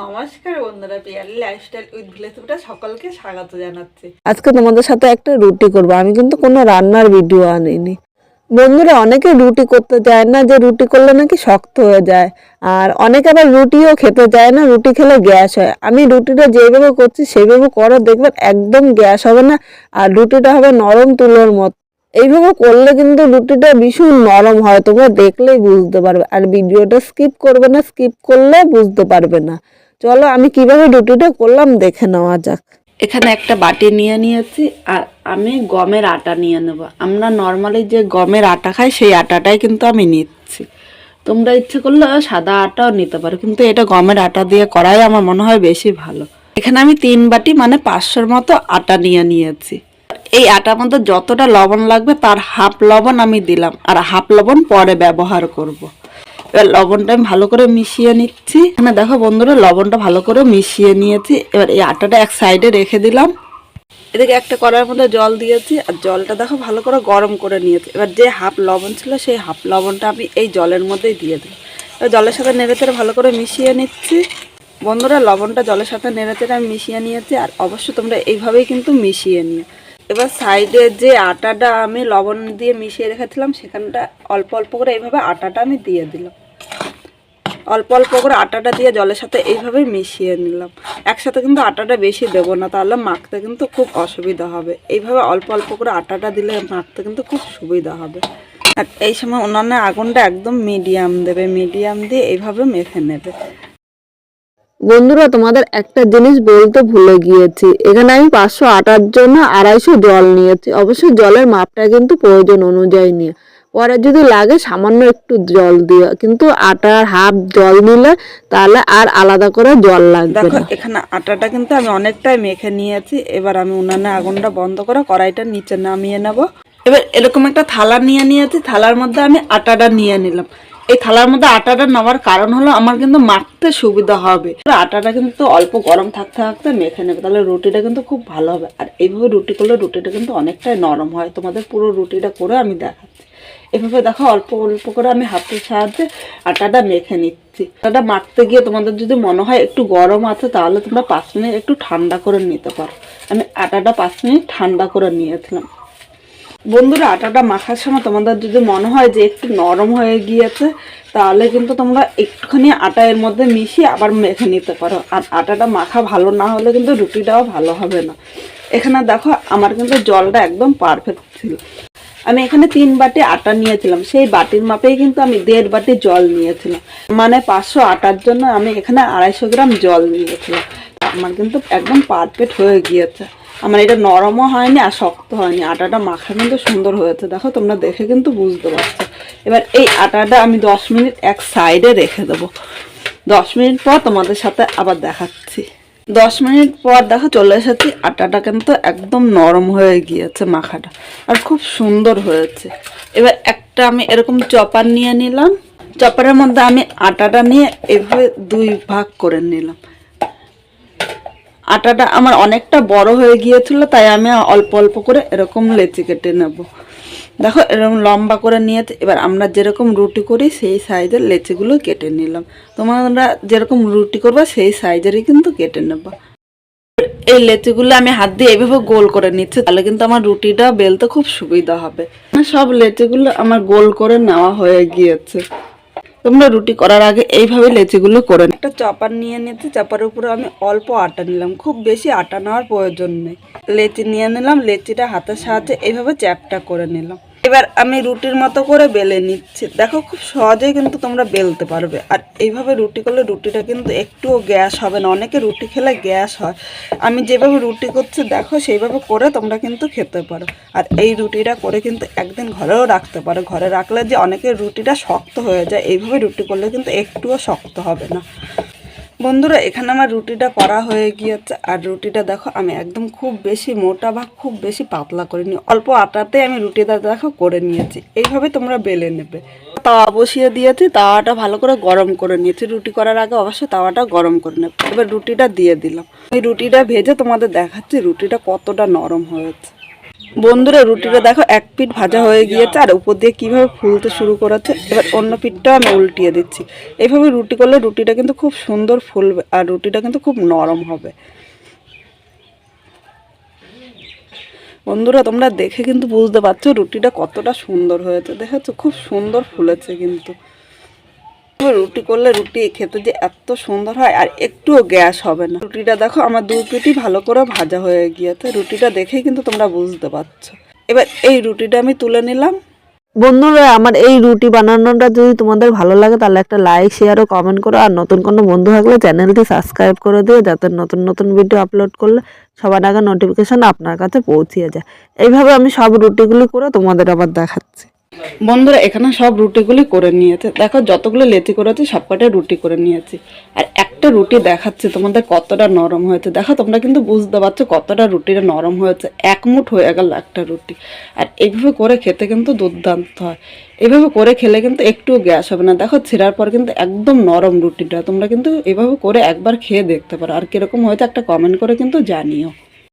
নমস্কার বন্ধুরা, Piyali lifestyle with ভিলেজটা সকলকে স্বাগত জানাচ্ছি। আজকে তোমাদের সাথে একটা রুটি করব, আমি কিন্তু কোনো রান্নার ভিডিও আনিনি। বন্ধুরা, অনেকে রুটি করতে চায় না, যে রুটি করলে নাকি শক্ত হয়ে যায়। আর অনেকে আবার রুটিও খেতে চায় না, রুটি খেলে গ্যাস হয়। আমি রুটিটা যেভাবে করছি সেইভাবে করো, দেখবেন একদম গ্যাস হবে না, আর রুটিটা হবে নরম তুলোর মতো। এইভাবে করলে কিন্তু রুটিটা ভীষণ নরম হয়, তোমরা দেখলেই বুঝতে পারবে। আর ভিডিওটা স্কিপ করবে না স্কিপ করলে বুঝতে পারবে না। চলো আমি কীভাবে রুটিটা করলাম দেখে নেওয়া যাক। এখানে একটা বাটি নিয়ে নিয়েছি, আর আমি গমের আটা নিয়ে নেব। আমরা নর্মালি যে গমের আটা খাই, সেই আটাটাই কিন্তু আমি নিচ্ছি। তোমরা ইচ্ছে করলে সাদা আটাও নিতে পারো, কিন্তু এটা গমের আটা দিয়ে করাই আমার মনে হয় বেশি ভালো। এখানে আমি তিন বাটি মানে পাঁচশোর মতো আটা নিয়ে নিয়েছি। এই আটার মধ্যে যতটা লবণ লাগবে, তার হাফ লবণ আমি দিলাম। আর হাফ লবণ পরে ব্যবহার করব। এবার লবণটা আমি ভালো করে মিশিয়ে নিচ্ছি। এখানে দেখো বন্ধুরা, লবণটা ভালো করে মিশিয়ে নিয়েছি। এবার এই আটাটা এক সাইডে রেখে দিলাম। এদিকে একটা কড়াইয়ের মধ্যে জল দিয়েছি। আর জলটা দেখো ভালো করে গরম করে নিয়েছি। এবার যে হাফ লবণ ছিল, সেই হাফ লবণটা আমি এই জলের মধ্যেই দিয়ে দিই এবার জলের সাথে নেড়ে নেড়েচেড়ে ভালো করে মিশিয়ে নিচ্ছি। বন্ধুরা, লবণটা জলের সাথে নেড়ে নেড়েচেড়ে আমি মিশিয়ে নিয়েছি। আর অবশ্যই তোমরা এইভাবেই কিন্তু মিশিয়ে নিও। এবার সাইডে যে আটাটা আমি লবণ দিয়ে মিশিয়ে রেখেছিলাম, সেখানটা অল্প অল্প করে এইভাবে আটাটা আমি দিয়ে দিলাম। অল্প অল্প করে আটাটা দিয়ে জলের সাথে এইভাবে মিশিয়ে নিলাম। একসাথে কিন্তু আটাটা বেশি দেবো না, তাহলে মাখতে কিন্তু খুব অসুবিধা হবে। এইভাবে অল্প অল্প করে আটাটা দিলে মাখতে কিন্তু খুব সুবিধা হবে। আর এই সময় উনানের আগুনটা একদম মিডিয়াম দেবে, মিডিয়াম দিয়ে এইভাবে মেখে নেবে। বন্ধুরা তোমাদের একটা জিনিস বলতে ভুলে গিয়েছি। এখানে আমি পাঁচশো আটার জন্য আড়াইশো জল নিয়েছি। অবশ্যই জলের মাপটা কিন্তু প্রয়োজন অনুযায়ী নিয়ে। পরে যদি লাগে সামান্য একটু জল দিয়ে কিন্তু আটার হাফ জল নিলে তাহলে আর আলাদা করে জল লাগবে দেখো এখানে আটাটা কিন্তু আমি অনেকটাই মেখে নিয়েছি। এবার আমি উনানে আগুনটা বন্ধ করে কড়াইটা নিচে নামিয়ে নেব। এবার এরকম একটা থালা নিয়ে নিয়েছি। থালার মধ্যে আমি আটাটা নিয়ে নিলাম। এই থালার মধ্যে আটাটা নেওয়ার কারণ হলো আমার কিন্তু মাখতে সুবিধা হবে। আটাটা কিন্তু অল্প গরম থাকতে থাকতে মেখে নেবে, তাহলে রুটিটা কিন্তু খুব ভালো হবে। আর এইভাবে রুটি করলে রুটিটা কিন্তু অনেকটাই নরম হয়। তোমাদের পুরো রুটিটা করে আমি দেখাচ্ছি। এভাবে দেখো অল্প অল্প করে আমি হাতের সাহায্যে আটাটা মেখে নিচ্ছি। আটাটা মাখতে গিয়ে তোমাদের যদি মনে হয় একটু গরম আছে, তাহলে তোমরা পাঁচ মিনিট একটু ঠান্ডা করে নিতে পারো। আমি আটাটা পাঁচ মিনিট ঠান্ডা করে নিয়েছিলাম। বন্ধুরা, আটাটা মাখার সময় তোমাদের যদি মনে হয় যে একটু নরম হয়ে গিয়েছে, তাহলে কিন্তু তোমরা একটুখানি আটা এর মধ্যে মিশিয়ে আবার মেখে নিতে পারো। আর আটাটা মাখা ভালো না হলে কিন্তু রুটিটাও ভালো হবে না। এখানে দেখো, আমার কিন্তু জলটা একদম পারফেক্ট ছিল। আমি এখানে তিন বাটি আটা নিয়েছিলাম। সেই বাটির মাপেই কিন্তু আমি দেড় বাটি জল নিয়েছিলাম। মানে পাঁচশো আটার জন্য আমি এখানে আড়াইশো গ্রাম জল নিয়েছিলাম। আমার কিন্তু একদম পারফেক্ট হয়ে গিয়েছে। আমার এটা নরমও হয়নি আর শক্ত হয়নি। আটাটা মাখা কিন্তু সুন্দর হয়েছে। দেখো, তোমরা দেখে কিন্তু বুঝতে পারছ। এবার এই আটাটা আমি দশ মিনিট এক সাইডে রেখে দেবো। দশ মিনিট পর তোমাদের সাথে আবার দেখাচ্ছি। দশ মিনিট পর দেখো, চলে এসেছি। আটাটা কিন্তু একদম নরম হয়ে গিয়েছে মাখাটা। আর খুব সুন্দর হয়েছে। এবার একটা আমি এরকম চপার নিয়ে নিলাম। চপারের মধ্যে আমি আটাটা নিয়ে এভাবে দুই ভাগ করে নিলাম। আটাটা আমার অনেকটা বড় হয়ে গিয়েছিল, তাই আমি অল্প অল্প করে এরকম লেচি কেটে নেব। দেখো, এরকম লম্বা করে নিয়েছে। এবার আমরা যেরকম রুটি করি, সেই সাইজের লেচিগুলো কেটে নিলাম। তোমরা যেরকম রুটি করবে, সেই সাইজেরই কিন্তু কেটে নেবা। এই লেচিগুলো আমি হাত দিয়ে এইভাবে গোল করে নিচ্ছি, তাহলে কিন্তু আমার রুটিটা বেলতে খুব সুবিধা হবে। সব লেচিগুলো আমার গোল করে নেওয়া হয়ে গিয়েছে। তোমরা রুটি করার আগে এইভাবে লেচিগুলো করে একটা চপার নিয়ে নিতে চপারের উপরে আমি অল্প আটা নিলাম। খুব বেশি আটা নেওয়ার প্রয়োজন নেই। লেচি নিয়ে নিলাম, লেচিটা হাতের সাহায্যে এইভাবে চ্যাপটা করে নিলাম। এবার আমি রুটির মতো করে বেলে নিচ্ছি। দেখো খুব সহজেই কিন্তু তোমরা বেলতে পারবে। আর এইভাবে রুটি করলে রুটিটা কিন্তু একটুও গ্যাস হবে না। অনেকে রুটি খেলে গ্যাস হয়। আমি যেভাবে রুটি করছি, দেখো সেইভাবে করে তোমরা কিন্তু খেতে পারো। আর এই রুটিটা করে কিন্তু একদিন ঘরেও রাখতে পারো। ঘরে রাখলে যে অনেকের রুটিটা শক্ত হয়ে যায়, এইভাবে রুটি করলে কিন্তু একটুও শক্ত হবে না। বন্ধুরা, এখানে আমার রুটিটা করা হয়ে গিয়েছে। আর রুটিটা দেখো, আমি একদম খুব বেশি মোটা বা খুব বেশি পাতলা করিনি। অল্প আটাতে আমি রুটিটা দেখো করে নিয়েছি। এইভাবে তোমরা বেলে নেবে। তাওয়া বসিয়ে দিয়েছি, তাওয়াটা ভালো করে গরম করে নিয়েছি। রুটি করার আগে অবশ্যই তাওয়াটা গরম করে নেবে। এবার রুটিটা দিয়ে দিলাম। এই রুটিটা ভেজে তোমাদের দেখাচ্ছি, রুটিটা কতটা নরম হয়েছে। বন্ধুরা, রুটিটা দেখো, এক পিঠ ভাজা হয়ে গিয়েছে, আর উপর দিয়ে কীভাবে ফুলতে শুরু করেছে, এবার অন্য পিঠটাও আমি উল্টিয়ে দিচ্ছি। এইভাবে রুটি করলে রুটিটা কিন্তু খুব সুন্দর ফুলবে, আর রুটিটা কিন্তু খুব নরম হবে। বন্ধুরা, তোমরা দেখে কিন্তু বুঝতে পারছ রুটিটা কতটা সুন্দর হয়েছে, দেখেছ? খুব সুন্দর ফুলেছে কিন্তু। রুটি করলে রুটি খেতে যে এত সুন্দর হয় আর একটুও গ্যাস হবে না। রুটিটা দেখো, আমার দু পিটি ভালো করে ভাজা হয়ে গিয়েছে। রুটিটা দেখেই কিন্তু তোমরা বুঝতে পারছ। এবার এই রুটিটা আমি তুলে নিলাম। বন্ধুরা, আমার এই রুটি বানানোটা যদি তোমাদের ভালো লাগে, তাহলে একটা লাইক শেয়ার ও কমেন্ট করো। আর নতুন কোনো বন্ধু থাকলে চ্যানেলটি সাবস্ক্রাইব করে দিও, যাতে নতুন নতুন ভিডিও আপলোড করলে সবার আগে নোটিফিকেশন আপনার কাছে পৌঁছিয়ে যায়। এইভাবে আমি সব রুটিগুলি করে তোমাদের আবার দেখাচ্ছি। বন্ধুরা, এখানে সব রুটিগুলি করে নিয়েছে। দেখো, যতগুলো লেচি করেছি, সবকটা রুটি করে নিয়েছি। আর একটা রুটি দেখাচ্ছে তোমাদের কতটা নরম হয়েছে। দেখো, তোমরা কিন্তু বুঝতে পারছ কতটা রুটিটা নরম হয়েছে। এক মুঠ হয়ে গেল একটা রুটি। আর এইভাবে করে খেতে কিন্তু দুর্দান্ত হয়। এভাবে করে খেলে কিন্তু একটু গ্যাস হবে না। দেখো, ছেঁড়ার পর কিন্তু একদম নরম রুটিটা। তোমরা কিন্তু এভাবে করে একবার খেয়ে দেখতে পারো। আর কীরকম হয়েছে একটা কমেন্ট করে কিন্তু জানিও।